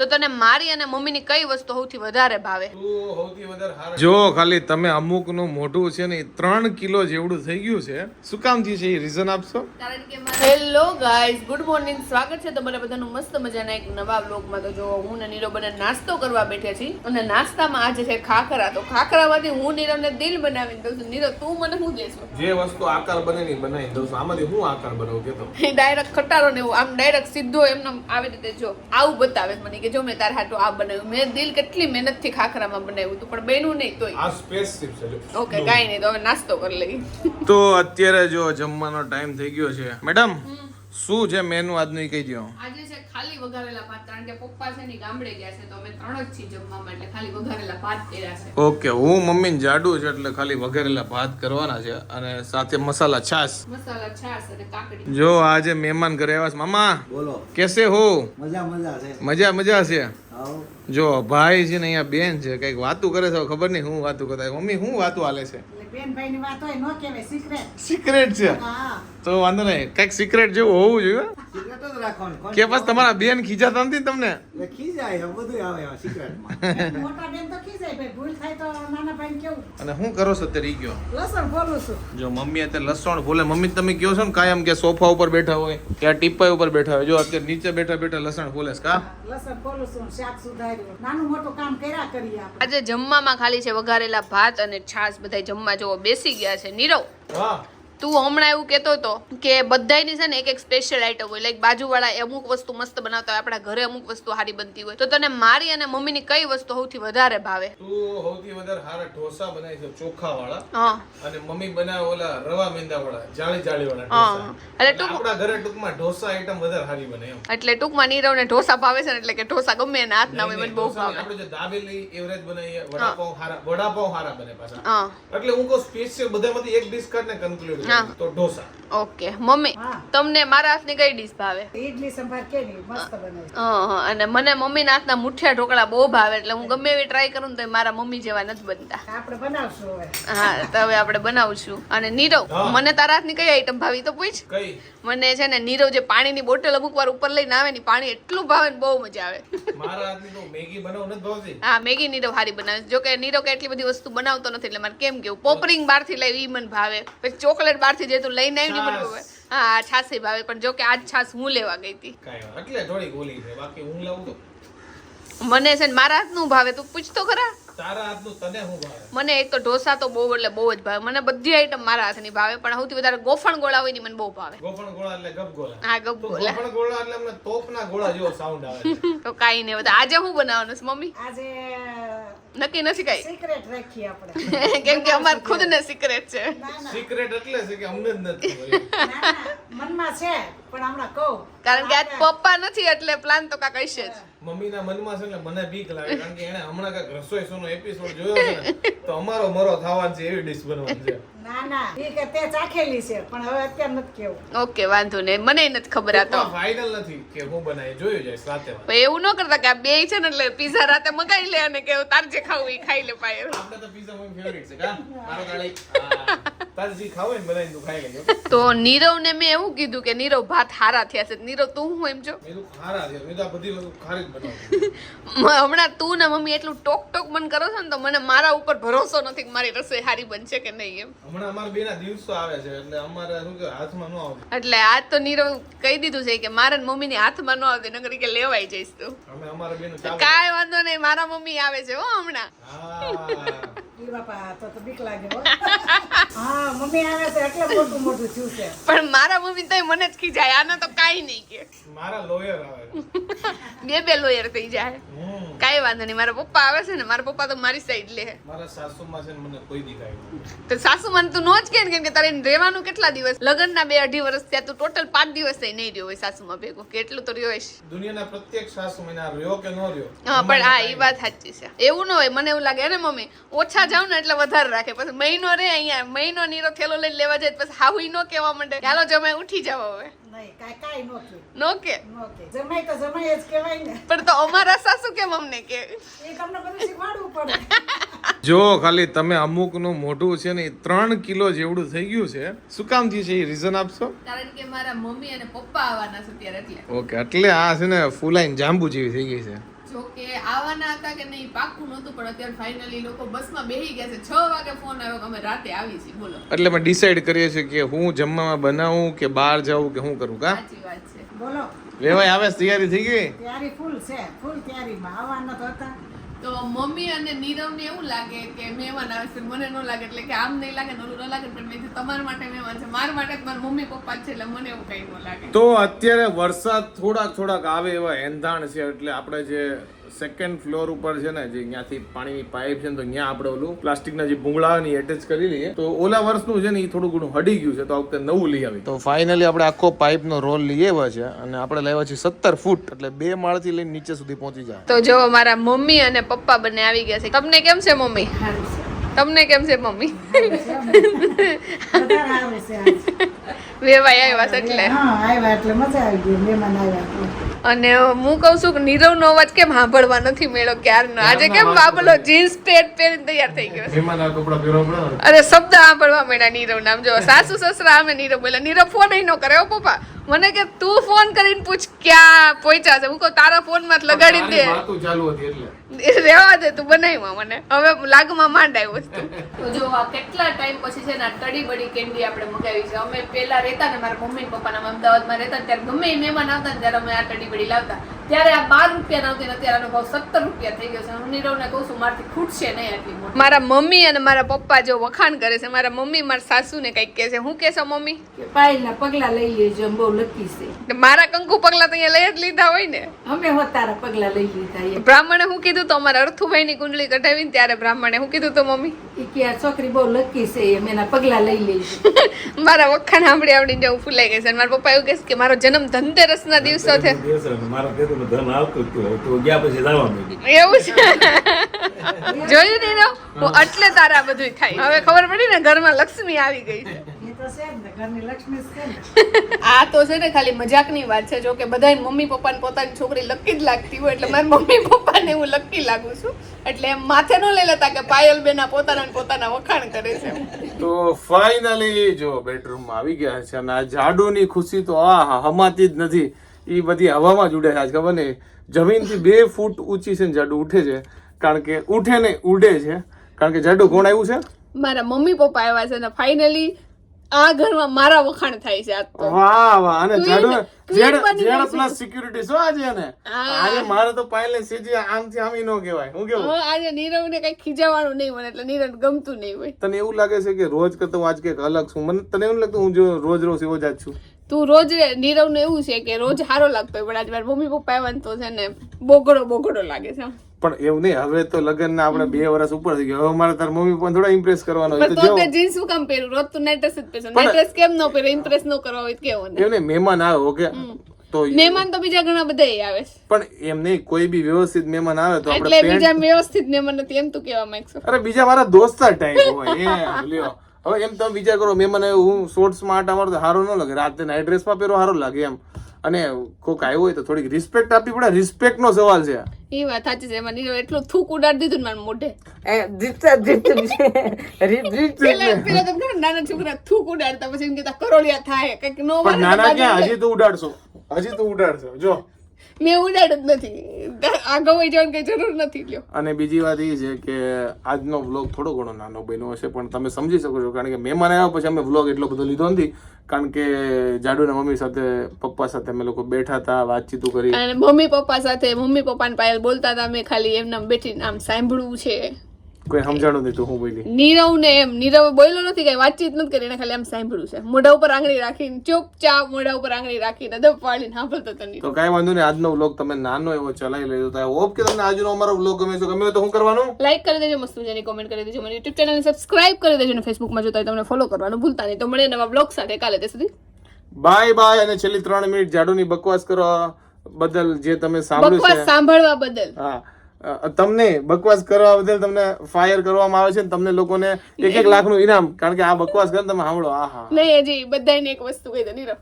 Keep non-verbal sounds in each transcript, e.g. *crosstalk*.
તો તને મારી અને મમ્મીની કઈ વસ્તુ સૌથી વધારે ભાવે? તું સૌથી વધારે હારા જો ખાલી તમે અમુકનું મોઢું છે ને ત્રણ કિલો જેવડું થઈ ગયું છે. શું કામ થયું છે? એ રીઝન આપશો? હેલો ગાઈઝ ગુડ મોર્નિંગ સ્વાગત છે તમારા બધાનું મસ્ત મજાના એક નવા બ્લોગમાં તો જો હું ને નીરવ બને નાસ્તો કરવા બેઠા છીએ અને નાસ્તામાં આજે છે ખાખરા. તો ખાખરામાંથી હું નીરવને દિલ બનાવીને દઉં છું. નીરવ તું મને શું દેશો જે વસ્તુ આકાર બને ની બનાવી દઉં છું. આમાંથી હું આકાર બનાવું કેતો? ડાયરેક્ટ ખટારો ને એવું. આમ ડાયરેક્ટ સીધો એમને આવી રીતે જો આવું બતાવે મને. કે જો મેં તારે હાટું આ બનાવ્યું મેં દિલ કેટલી મહેનતથી ખાખરામાં બનાવ્યું હતું પણ બન્યું નહીં તોય. આ સ્પેસશિપ છે ઓકે કાંઈ નહીં તો હવે નાસ્તો કરી લઈએ. તો અત્યારે જો જમવાનો ટાઈમ થઈ ગયો છે. મેડમ શું છે મેનુ આજનું એ કહી દો આજે છે ખાલી વઘારેલા ભાત. કારણ કે પપ્પા છે ને ગામડે ગયા છે તો અમે ત્રણ જ છીએ જમવામાં એટલે ખાલી વઘારેલા ભાત કર્યા છે. ઓકે હું મમ્મીને જાડુ છે એટલે ખાલી વઘારેલા ભાત કરવાના છે અને સાથે મસાલા છાશ. મસાલા છાશ અને કાકડી. જો આજે મહેમાન ઘરે આવ્યા છે. મામા બોલો. કેસે હો? મજા મજા છે. મજા મજા છે. જો ભાઈ છે ને અહીંયા બેન છે કંઈક વાતું કરે છે ખબર નહીં હું વાતું કરતા. મમ્મી હું વાતું હાલે છે? એટલે વાત હોય ન કહેવાય સિક્રેટ સિક્રેટ છે? હા. તો વાંધો નહીં. કંઈક સિક્રેટ જેવું હોવું જોઈએ. કે બસ તમારા બેન ખીજાતા નથી તમને? એટલે ખીજાય બધું આવે એમાં સિક્રેટમાં *laughs* મોટા બેન તો ખીજાય ભાઈ ભૂલ થાય તો નાના ભાઈ કેવું? અને હું કરો છો અત્યારે ગયો લસણ બોલું છું. જો મમ્મી અત્યારે લસણ ભૂલે મમ્મી તમે કહો છો ને કાયમ કે સોફા ઉપર બેઠા હોય કે ટીપાઈ ઉપર બેઠા હોય જો અત્યારે નીચે બેઠા બેઠા લસણ બોલે કા? લસણ બોલું છું શાક સુધાર્યું. નાનું મોટું કામ કર્યા કરીએ આજે જમવામાં ખાલી છે વઘારેલા ભાત અને છાશ બધા જમવા જોવો બેસી ગયા છે. નીરવ. હા. તું હમણાં એવું કહેતો હતો કે બધાની છે ને એક એક સ્પેશિયલ આઈટમ હોય. લાઈક બાજુવાળા અમુક વસ્તુ મસ્ત બનાવતા હોય આપણા ઘરે અમુક વસ્તુ સારી બનતી હોય. તો તને મારી અને મમ્મીની કઈ વસ્તુ સૌથી વધારે ભાવે? તું સૌથી વધારે સારા ઢોસા બનાવી છે ચોખા વાળા હા. અને મમ્મી બનાવે ઓલા રવા મેંદા વાળા જાળી જાળી વાળા હા. એટલે ટૂંક- આપણા ઘરે ટૂંકમાં ઢોસા આઈટમ વધારે સારી બને એમ. એટલે ટૂંકમાં નીરવને ઢોસા ભાવે છે ને એટલે કે ઢોસા ગમે એના હાથના હોય મને બહુ ભાવે. આપણે જે દાબેલી એવરેજ બનાવીએ વડાપાઉં હારા વડાપાઉં હારા બને પાછા. હા. એટલે હું કહું સ્પેશિયલ બધામાંથી એક ડિશ કાઢને કન્ક્લુડ. તો ઢોસા. ઓકે. મમ્મી તમને મારા હાથની કઈ ડીશ ભાવે? ઈડલી સંભાર કેવી મસ્ત બને. હા અને મને મમ્મીના હાથના મુઠિયા ઢોકળા બહુ ભાવે એટલે હું ગમે એવી ટ્રાય કરું ને તો મારા મમ્મી જેવા નથી બનતા. આપણે બનાવશું હવે. હા તો હવે આપણે બનાવશું. અને નીરવ મને તારા હાથની કઈ આઈટમ ભાવી તો પૂછ. કઈ? મને છે ને નીરવ જે પાણીની બોટલ અમુક વાર ઉપર લઈને આવે ને પાણી એટલું ભાવે ને બહુ મજા આવે. મારા હાથની તો મેગી બનાવું નથી ભાવતી. હા મેગી નીરવ સારી બનાવે. છે. જો કે નીરવ કે એટલી બધી વસ્તુ બનાવતો નથી એટલે મારે કેમ કેવું? પોપરિંગ બહારથી લાવી ઈ મને ભાવે. પછી ચોકલેટ બહારથી જે તું લઈને આવી ને મને. ભાવે હા છાસ ભાવે. પણ જો કે આજ છાસ હું લેવા ગઈ હતી. એટલે થોડી ગોલી છે. બાકી હું લાવું તો. મને છે ને મારા હાથનું ભાવે. તું પૂછતો ખરા? તારા હાથનું તને હું ભાવે? મને એક તો ઢોસા તો બહુ એટલે બહુ જ ભાવે. મને બધી આઈટમ મારા હાથની ભાવે પણ સૌથી વધારે ગોફણ ગોળા હોય ને મને બહુ ભાવે. ગોફણ ગોળા એટલે ગપ ગોળા. હા ગપ તો ગોળા. એટલે અમને તોપના ગોળા જેવો સાઉન્ડ આવે *laughs* તો કાંઈ નહીં. બધા આજે હું બનાવવાનું છે મમ્મી? આજે નક્કી નથી કઈ? સિક્રેટ રાખી આપણે. *laughs* કેમ કે અમાર ખુદ ને સિક્રેટ છે સિક્રેટ એટલે છે કે અમને જ નથી ના, ના. મનમાં છે. પણ હમણાં કહું. કારણ કે આજ પપ્પા નથી એટલે પ્લાન તો કાંઈક હશે જ. મમ્મીના મનમાં છે ને મને બીક લાગે કારણ કે એને હમણાં કાક રસોઈ સોનો એપિસોડ જોયો છે તો અમારો મરો થવાનો છે એવી ડિશ બનવાની છે. ના ના એ કે તે ચાખેલી છે પણ હવે અત્યારે નથી કેવું. ઓકે વાંધો નહીં. મને નથી ખબર આ તો. ફાઇનલ નથી કે હું બનાવી જોયું જાય સાથે પણ એવું ન કરતા કે આ બે છે ને એટલે પીઝા રાતે મગાવી લે અને કે તાર જે ખાવું એ ખાઈ લે પાયર આપણે તો પીઝા મારી ફેવરિટ છે કા? મારો ગાડી તાર જે ખાવું ને બનાવીને તું ખાઈ લે તો નીરવ ને મેં એવું કીધું કે નીરવ ભાત હારા થયા છે. નીરવ તું હું એમ જો? છે. બધી *laughs* હમણાં તું ને મમ્મી એટલું ટોક ટોક મન કરો છો ને તો મને મારા ઉપર ભરોસો નથી કે મારી રસોઈ હારી બનશે કે નહીં એમ. હમણાં અમારા બે ના દિવસો આવે છે એટલે અમારે શું કે હાથમાં ન આવતી. એટલે આજ તો નીરવ કહી દીધું છે કે મારા ને મમ્મીની હાથમાં ન આવતી નગરી કે લેવાઈ જઈશ તું. અમે અમારા બેનું કાંઈ વાંધો નહીં મારા મમ્મી આવે છે હો હમણાં. હા ઈ બાપા તો તો બીક લાગે હો. હા મમ્મી આવે છે એટલે મોટું મોટું થયું છે. પણ મારા મમ્મી તો મને જ ખીજાય આના તો કાઈ નહીં કે. મારા લોયર આવે. બે બે લોયર થઈ જાય. કાંઈ વાંધો નહીં. મારા પપ્પા આવે છે ને મારા પપ્પા તો મારી સાઈડ લે મારા સાસુમાં છે ને મને કોઈ દેખાય તો સાસુ મને તું નો જ કે કેમ કે તારે રહેવાનું કેટલા દિવસ? લગ્નના બે અઢી વર્ષ થયા તું ટોટલ પાંચ દિવસ થઈ નહીં રહ્યો હોય સાસુમાં ભેગો કેટલું તો રહ્યો હશે. દુનિયાના પ્રત્યેક સાસુ મહિના રહ્યો કે ન રહ્યો? હા પણ હા એ વાત સાચી છે. એવું ન હોય મને એવું લાગે અરે મમ્મી ઓછા જાવ ને એટલે વધારે રાખે. પછી મહિનો રે અહીંયા મહિનો નીરો થેલો લઈને લેવા જાય પછી હાહુઈ ન કહેવા માંડે. ચાલો જમાય ઉઠી જાવ હવે. નો કે નો તો જમાઈ જ કહેવાય ને. પણ તો અમારા સાસુ કેમ અમને કે? એ તમને બધું શીખવાડવું પડે. *laughs* જો ખાલી તમે અમુકનું મોઢું છે ને એ ત્રણ કિલો જેવડું થઈ ગયું છે. શું કામ થયું છે? એ રીઝન આપશો? કારણ કે મારા મમ્મી અને પપ્પા આવવાના છે ત્યારે એટલે. ઓકે એટલે આ છે ને ફૂલાઈને જાંબુ જેવી થઈ ગઈ છે. જો કે આવવાના હતા કે નહીં પાક્કું નહોતું પણ અત્યારે ફાઇનલી લોકો બસમાં બેસી ગયા છે. છ વાગે ફોન આવ્યો કે અમે રાતે આવી છીએ. બોલો. એટલે અમે ડિસાઈડ કરીએ છીએ કે હું જમવામાં બનાવું કે બહાર જાઉં કે હું કરું કા? સાચી વાત છે. બોલો. વેવાય આવે તૈયારી થઈ ગઈ? તૈયારી ફૂલ છે. ફૂલ તૈયારીમાં. આવવાના તો હતા. તો મમ્મી અને નીરવને એવું લાગે કે મહેમાન આવે છે. મને ન લાગે, એટલે કે આમ નહીં લાગે ઓલું ન લાગે, પણ મેં તમારા માટે મહેમાન છે, મારા માટે મારા મમ્મી પપ્પા છે, એટલે મને એવું કઈ ન લાગે. તો અત્યારે વરસાદ થોડાક થોડાક આવે એવા એંધાણ છે, એટલે આપણે જે સેકન્ડ ફ્લોર ઉપર છે ને જે ત્યાંથી પાણીની પાઇપ છે ને તો ત્યાં આપણે ઓલું પ્લાસ્ટિકના જે ભૂંગળા ની એટેચ કરી લઈએ. તો ઓલા વર્ષનું છે ને એ થોડું ઘણું હડી ગયું છે તો આ વખતે નવું લઈ આવી. તો ફાઇનલી આપણે આખો પાઇપનો રોલ લઈ આવ્યા છે અને આપણે લાવ્યા છીએ સત્તર ફૂટ એટલે બે માળથી લઈને નીચે સુધી પહોંચી જાય. તો જો મારા મમ્મી અને પપ્પા બંને આવી ગયા છે. તમને કેમ છે મમ્મી? તમને કેમ છે મમ્મી? વેવાય આવે છે આવ્યા છે એટલે. હા આવ્યા એટલે મજા આવી ગઈ મહેમાન આવ્યા અને હું કહું છું કે નીરવનો અવાજ કેમ સાંભળવા નથી મેળો ક્યારનો? આજે કેમ બાબલો જીન્સ પેન્ટ પહેરીને તૈયાર થઈ ગયો. છે એમાં કપડા પહેરવા પડે અરે શબ્દ સાંભળવા મળ્યા નીરવ નામ. જો સાસુ સસરા અમે નીરવ બોલે નીરવ ફોન ન કરે પપ્પા. મને કે તું ફોન કરીને પૂછ ક્યાં પહોંચ્યા છે? હું કહું તારા ફોનમાં લગાડી દે. ચાલુ હતી એટલે. રેવા દે તું બનાવીમાં મને. હવે લાગમાં માંડાય વસ્તુ. તો જો આ કેટલા ટાઈમ પછી છે ને તડી બડી કેન્ડી આપણે મગાવી છે. અમે પહેલા રહેતા ને મારા મમ્મી પપ્પાના અમદાવાદમાં રહેતા ત્યારે ગમે મહેમાન આવતા ને ત્યારે અમે આ તડી બડી લાવતા. ત્યારે આ બાર રૂપિયા આવતી અત્યારે ભાવ સત્તર રૂપિયા થઈ ગયો છે. હું નીરવને કહું છું મારથી ખૂટશે નહીં આટલી મોટી. મારા મમ્મી અને મારા પપ્પા જો વખાણ કરે છે મારા મમ્મી મારા સાસુને કંઈક કહે છે. હું કહેશો મમ્મી? કે પાયલના પગલા લઈ લેજો બહુ લકી છે. મારા કંકુ પગલા તો અહીંયા લઈ જ લીધા હોય ને? અમે હો તારા પગલા લઈ લીધા બ્રાહ્મણે હું કીધું તો અમારા અર્થુભાઈની કુંડલી કઢાવીને ત્યારે બ્રાહ્મણે હું કીધું તો મમ્મી? કે આ છોકરી બહુ લકી છે એમ એના પગલા લઈ લઈશ *laughs* મારા વખાણ સાંભળી આવડીને જવું ફૂલાઈ ગઈ છે. મારા પપ્પા એવું કહે છે કે મારો જન્મ ધનતેરસના દિવસો છે. મારા ધન આવતું હતું તો ગયા પછી લાવવા માંડી. એવું છે? જોયું નહીં ને હું એટલે તારા બધું થાય. હવે ખબર પડી ને ઘરમાં લક્ષ્મી આવી ગઈ છે. એ તો છે જ ને ઘરની લક્ષ્મી જ છે ને. આ તો છે ને ખાલી મજાકની વાત છે. જો કે બધાય મમ્મી પપ્પાને પોતાની છોકરી લકી જ લાગતી હોય એટલે મારા મમ્મી પપ્પાને હું લકી લાગુ છું. એટલે એમ માથે ન લઈ લેતા કે પાયલ બેના પોતાના પોતાના વખાણ કરે છે. તો ફાઇનલી જો બેડરૂમમાં આવી ગયા છે અને આ જાડુની ખુશી તો આ હા હમાતી જ નથી. એ બધી હવામાં જ ઉડે છે. આજ ખબર ને જમીનથી બે ફૂટ ઊંચી છે ને જાડું ઉઠે છે. કારણ કે ઉઠે ને ઉડે છે. કારણ કે જાડું કોણ આવ્યું છે? મારા મમ્મી પપ્પા આવ્યા છે ને ફાઇનલી આ ઘરમાં મારા વખાણ થાય છે આજ તો. વાહ વાહ. અને Queen- Z Z plus security શું આજે ને આજે મારે તો પાયલે સીધી આમથી આમી ન કહેવાય. હું કેવું? આજે નીરવ ને કઈ ખીજાવાનું નહીં મને એટલે નીરવ ગમતું નહીં હોય. તને એવું લાગે છે કે રોજ કરતો આજ કે અલગ છું? મને તને એવું લાગતું હું જો રોજ રોજ એવો જ છું? તું રોજ નીરવને એવું છે કે રોજ સારો લાગતો હોય પણ આજે મારા મમ્મી પપ્પા આવ્યા તો છે ને બોગડો બોગડો લાગે છે. પણ એવું નહીં હવે તો લગ્ન ના આપણે બે વર્ષ ઉપર થઈ ગયા. હવે મારે તાર મમ્મી પણ થોડા ઇમ્પ્રેસ કરવાનો હોય તો જો. જીન્સ શું કામ પહેરું રોજ તું નાઇટ ડ્રેસ જ પહેરું નાઇટ ડ્રેસ કેમ ન પહેરે? ઇમ્પ્રેસ ન કરવા હોય કેવો ને? એવું નહીં મહેમાન આવે ઓકે તો મહેમાન તો બીજા ઘણા બધા આવે પણ એમ નહીં કોઈ બી વ્યવસ્થિત મહેમાન આવે તો આપણે બીજા વ્યવસ્થિત મહેમાન નથી એમ તું કેવા માંગશો. અરે બીજા મારા દોસ્તાર ટાઈપ હોય એ લ્યો. હવે એમ તમે વિચાર કરો મેં મને હું શોર્ટ્સમાં આટા મારો તો સારો ન લાગે. રાતે નાઇટ ડ્રેસમાં પહેરો સારો લાગે એમ. અને કોક આવ્યો હોય તો થોડીક રિસ્પેક્ટ આપવી પડે. રિસ્પેક્ટ નો સવાલ છે એ વાત સાચી છે એમાં નીરવ એટલું થૂક ઉડાડી દીધું ને મારા મોઢે. પેલા પેલા તો નાના છોકરા થૂક ઉડાડતા પછી એમ કહેતા કરોડિયા થાય કંઈક નો પણ નાના ક્યાં? હજી તો ઉડાડશો. હજી તો ઉડાડશો. જો. મેં ઉડાડ્યું જ નથી. આગળ વહી જવાની કઈ જરૂર નથી લ્યો. અને બીજી વાત એ છે કે આજનો વ્લોગ થોડો ઘણો નાનો બન્યો હશે પણ તમે સમજી શકો છો કારણ કે મહેમાન આવ્યા પછી અમે વ્લોગ એટલો બધો લીધો નથી કારણ કે જાડુના મમ્મી સાથે પપ્પા સાથે અમે લોકો બેઠા હતા વાતચીતું કરી. અને મમ્મી પપ્પા સાથે મમ્મી પપ્પા ને પાયલ બોલતા હતા મેં ખાલી એમના બેઠીને આમ સાંભળવું છે. કોઈ સમજાણું નહીં તો હું બોલી. નીરવ ને એમ નીરવ બોલ્યો નથી કઈ વાતચીત નથી કરી એને ખાલી એમ સાંભળ્યું છે. મોઢા ઉપર આંગળી રાખીને ચૂપચાપ મોઢા ઉપર આંગળી રાખીને દબ પાડીને સાંભળતો તો નહીં તો કાંઈ વાંધો નહીં આજનો વ્લોગ તમે નાનો એવો ચલાવી લેજો. તો હોપ કે તમને આજનો અમારો વ્લોગ ગમે છે ગમે તો શું કરવાનું? લાઈક કરી દેજો મસ્ત મજાની કોમેન્ટ કરી દેજો. મને યુટ્યુબ ચેનલને સબસ્ક્રાઇબ કરી દેજો અને ફેસબુકમાં જોતા તમને ફોલો કરવાનું ભૂલતા નહીં. તો મળે નવા વ્લોગ સાથે કાલે તે સુધી. બાય બાય અને છેલ્લી ત્રણ મિનિટ જાડુની બકવાસ કરવા બદલ જે તમે સાંભળ્યું બકવાસ છે સાંભળવા બદલ. હા. તમને બકવાસ કરવા બદલ તમને ફાયર કરવામાં આવે છે ને તમને લોકોને એક એક લાખનું ઇનામ. કારણ કે આ બકવાસ કરે તમે સાંભળો આ હા નહીં હજી બધાને એક વસ્તુ કહી દો નીરવ.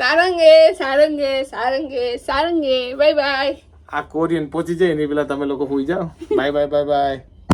સારંગે સારંગે સારંગે સારંગે બાય બાય. આ કોરિયન પહોંચી જાય એની પેલા તમે લોકો હોઈ જાઓ. Bye bye bye bye.